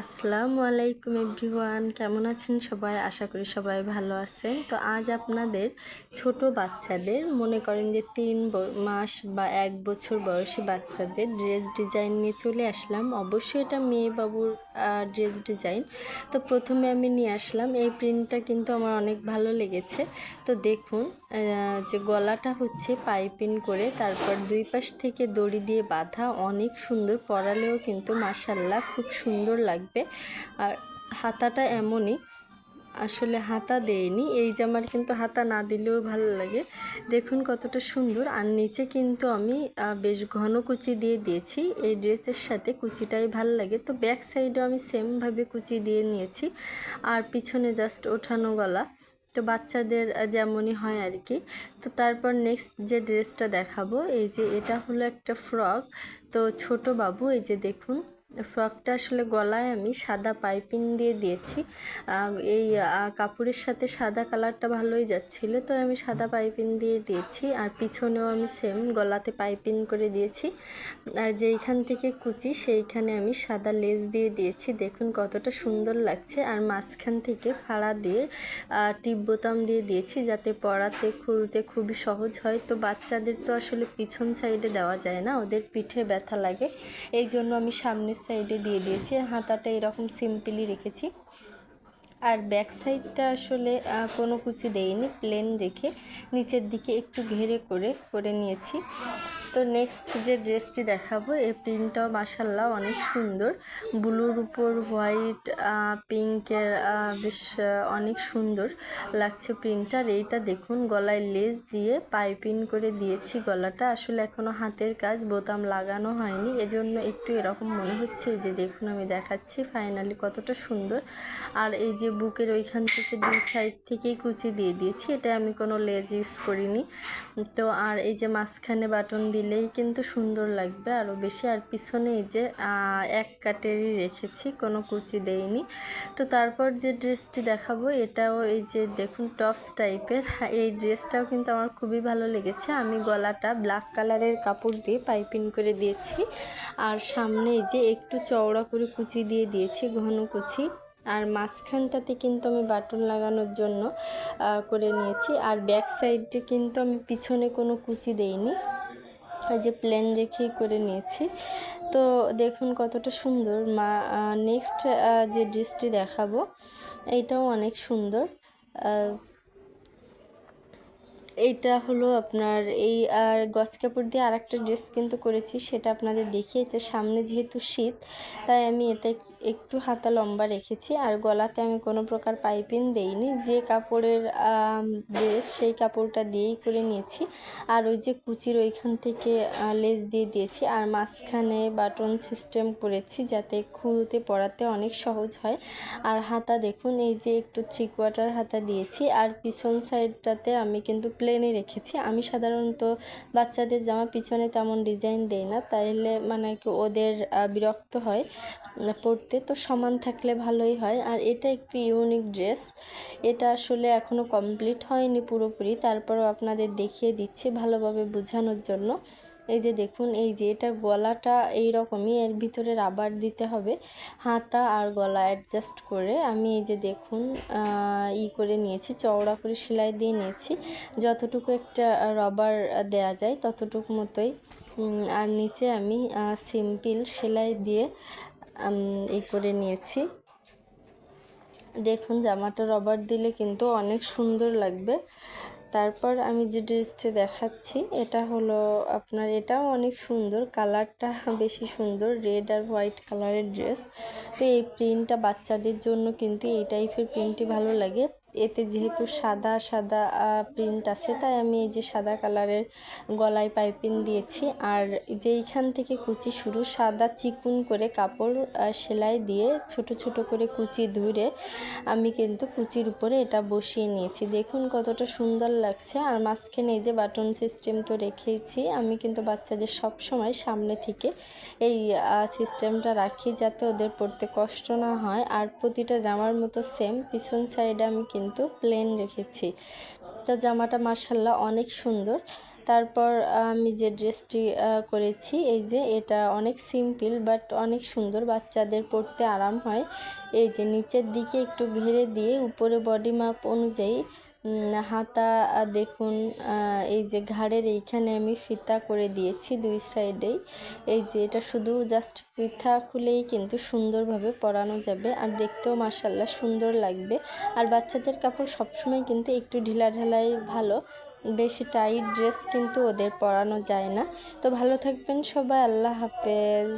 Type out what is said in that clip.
আসসালামু আলাইকুম এভরিওয়ান, কেমন আছেন সবাই? আশা করি সবাই ভালো আছেন। তো আজ আপনাদের ছোট বাচ্চাদের, মনে করেন যে তিন মাস বা এক বছর বয়সী বাচ্চাদের ড্রেস ডিজাইন নিয়ে চলে আসলাম। অবশ্যই এটা মেয়ে বাবুর ড্রেস ডিজাইন তো প্রথমে আমি নিয়ে আসলাম। এই প্রিন্টটা কিন্তু আমার অনেক ভালো লেগেছে। তো দেখুন যে গলাটা হচ্ছে পাইপিং করে, তারপর দুই পাশ থেকে দড়ি দিয়ে বাঁধা, অনেক সুন্দর, পরালেও কিন্তু মাসাল্লাহ খুব সুন্দর লাগবে। আর হাতাটা এমনই, আসলে হাতা দেয়নি এই জামার কিন্তু হাতা না দিলেও ভালো লাগে। দেখুন কতটা সুন্দর। আর নিচে কিন্তু আমি বেশ ঘন কুচি দিয়ে দিয়েছি। এই ড্রেসের সাথে কুচিটাই ভালো লাগে। তো ব্যাক সাইডেও আমি সেমভাবে কুচি দিয়ে নিয়েছি। আর পিছনে জাস্ট ওঠানো গলা। তো বাচ্চাদের যেমনই হয় আর কি। তো তারপর নেক্সট যে ড্রেসটা দেখাবো, এই যে এটা হলো একটা ফ্রক। তো ছোট বাবু, এই যে দেখুন ফ্রকটা আসলে গলায় আমি সাদা পাইপিং দিয়ে দিয়েছি। এই কাপড়ের সাথে সাদা কালারটা ভালোই যাচ্ছিল, তো আমি সাদা পাইপিং দিয়ে দিয়েছি আর পিছনেও আমি সেম গলাতে পাইপিং করে দিয়েছি। আর যেইখান থেকে কুচি সেইখানে আমি সাদা লেস দিয়ে দিয়েছি। দেখুন কতটা সুন্দর লাগছে। আর মাঝখান থেকে ফাড়া দিয়ে টিপ বোতাম দিয়ে দিয়েছি যাতে পরাতে খুলতে খুবই সহজ হয়। তো বাচ্চাদের তো আসলে পিছন সাইডে দেওয়া যায় না, ওদের পিঠে ব্যথা লাগে। এই জন্য আমি সামনের সাইডে দিয়ে দিয়েছি হাতাটা এরকম সিম্পলি রেখেছি। আর ব্যাক সাইডটা আসলে কোনো কুচি দেইনি, প্লেন রেখে নিচের দিকে একটু ঘেরে করে করে নিয়েছি। তো নেক্সট যে ড্রেসটি দেখাবো এই প্রিন্টটাও মাসাল্লাহ অনেক সুন্দর। ব্লুর উপর হোয়াইট পিঙ্কের বেশ অনেক সুন্দর লাগছে প্রিন্টটা আর এইটা দেখুন, গলায় লেস দিয়ে পাইপিং করে দিয়েছি গলাটা। আসলে এখনও হাতের কাজ, বোতাম লাগানো হয়নি। এজন্য একটু এরকম মনে হচ্ছে যে দেখুন আমি দেখাচ্ছি ফাইনালি কতটা সুন্দর। আর এই যে বুকের ওইখান থেকে দুই সাইড থেকেই কুচি দিয়ে দিয়েছি, এটা আমি কোনো লেজ ইউজ করিনি। তো আর এই যে মাঝখানে বাটন দিলেই কিন্তু সুন্দর লাগবে আরও বেশি। আর পিছনে এই যে এক কাটেরই রেখেছি, কোনো কুচি দেইনি। তো তারপর যে ড্রেসটি দেখাবো, এটাও এই যে দেখুন, টপস টাইপের। এই ড্রেসটাও কিন্তু আমার খুবই ভালো লেগেছে। আমি গলাটা ব্ল্যাক কালারের কাপড় দিয়ে পাইপিং করে দিয়েছি। আর সামনে এই যে একটু চওড়া করে কুচি দিয়ে দিয়েছি, ঘন কুচি। আর মাঝখানটাতে কিন্তু আমি বাটন লাগানোর জন্য করে নিয়েছি। আর ব্যাক সাইডে কিন্তু আমি পিছনে কোনো কুচি দেইনি। ওই যে প্লেন রেখেই করে নিয়েছি। তো দেখুন কতটা সুন্দর। মা নেক্সট যে ড্রেসটি দেখাবো, এইটাও অনেক সুন্দর। এইটা হলো আপনার এই আর গজ কাপড় দিয়ে আর একটা ড্রেস কিন্তু করেছি, সেটা আপনাদের দেখিয়েছে। সামনে যেহেতু শীত, তাই আমি এতে একটু হাতা লম্বা রেখেছি, আর গলাতে আমি কোনো প্রকার পাইপিং দেইনি। যে কাপড়ের ড্রেস, সেই কাপড়টা দিয়েই করে নিয়েছি। আর ওই যে কুচির ওইখান থেকে লেস দিয়ে দিয়েছি, আর মাঝখানে বাটন সিস্টেম করেছি যাতে খুলতে পরাতে অনেক সহজ হয়। আর হাতা দেখুন, এই যে একটু থ্রি কোয়ার্টার হাতা দিয়েছি, আর পিছন সাইডটাতে আমি কিন্তু প্লেনই রেখেছি। আমি সাধারণত বাচ্চাদের জামা পিছনে তেমন ডিজাইন দেই না, তাইলে মানে কি ওদের বিরক্ত হয় পড়তে। তো সমান থাকলে ভালোই হয়। আর এটা একটু ইউনিক ড্রেস এটা আসলে এখনও কমপ্লিট হয়নি পুরোপুরি। তারপরও আপনাদের দেখিয়ে দিচ্ছি ভালোভাবে বোঝানোর জন্য। এই যে দেখুন, এই যে এটা গলাটা এই রকমই এর ভিতরে রাবার দিতে হবে। হাতা আর গলা অ্যাডজাস্ট করে আমি এই যে দেখুন ই করে নিয়েছি, চওড়া করে সেলাই দিয়ে নিয়েছি। যতটুকু একটা রবার দেয়া যায় ততটুকু মতোই। আর নিচে আমি সিম্পল সেলাই দিয়ে ই করে নিয়েছি। দেখুন, জামাটা রবার দিলে কিন্তু অনেক সুন্দর লাগবে। তারপর আমি যে ড্রেসটি দেখাচ্ছি, এটা হলো আপনার, এটাও অনেক সুন্দর, কালারটা বেশি সুন্দর, রেড আর হোয়াইট কালারের ড্রেস। তো এই প্রিন্টটা বাচ্চাদের জন্য কিন্তু এই টাইপের প্রিন্টটি ভালো লাগে। এতে যেহেতু সাদা সাদা প্রিন্ট আছে, তাই আমি এই যে সাদা কালারের গলায় পাইপিং দিয়েছি। আর যে এইখান থেকে কুচি শুরু, সাদা চিকুন করে কাপড় সেলাই দিয়ে ছোট ছোট করে কুচি ধরে আমি কিন্তু কুচির উপরে এটা বসিয়ে নিয়েছি। দেখুন কতটা সুন্দর লাগছে। আর মাঝখানে এই যে বাটন সিস্টেম তো রেখেইছি আমি কিন্তু বাচ্চাদের সব সময় সামনে থেকে এই সিস্টেমটা রাখি যাতে ওদের পড়তে কষ্ট না হয়। আর প্রতিটা জামার মতো সেম পিছন সাইডে আমি কিন্তু প্লেন রেখেছি। তো জামাটা মার্শাল্লাহ অনেক সুন্দর। তারপর আমি যে ড্রেসটি করেছি, এই যে এটা অনেক সিম্পল বাট অনেক সুন্দর বাচ্চাদের পরতে আরাম হয়। এই যে নিচের দিকে একটু ঘিরে দিয়ে উপরে বডি মাপ অনুযায়ী হাতা দেখুন এই যে ঘাড়ের এইখানে আমি ফিতা করে দিয়েছি দুই সাইডেই এই যে এটা শুধু জাস্ট ফিতা খুলেই কিন্তু সুন্দরভাবে পরানো যাবে। আর দেখতেও মাসাল্লাহ সুন্দর লাগবে। আর বাচ্চাদের কাপড় সবসময় কিন্তু একটু ঢিলা ঢালাই ভালো। বেশি টাইট ড্রেস কিন্তু ওদের পরানো যায় না। তো ভালো থাকবেন সবাই, আল্লাহ হাফেজ।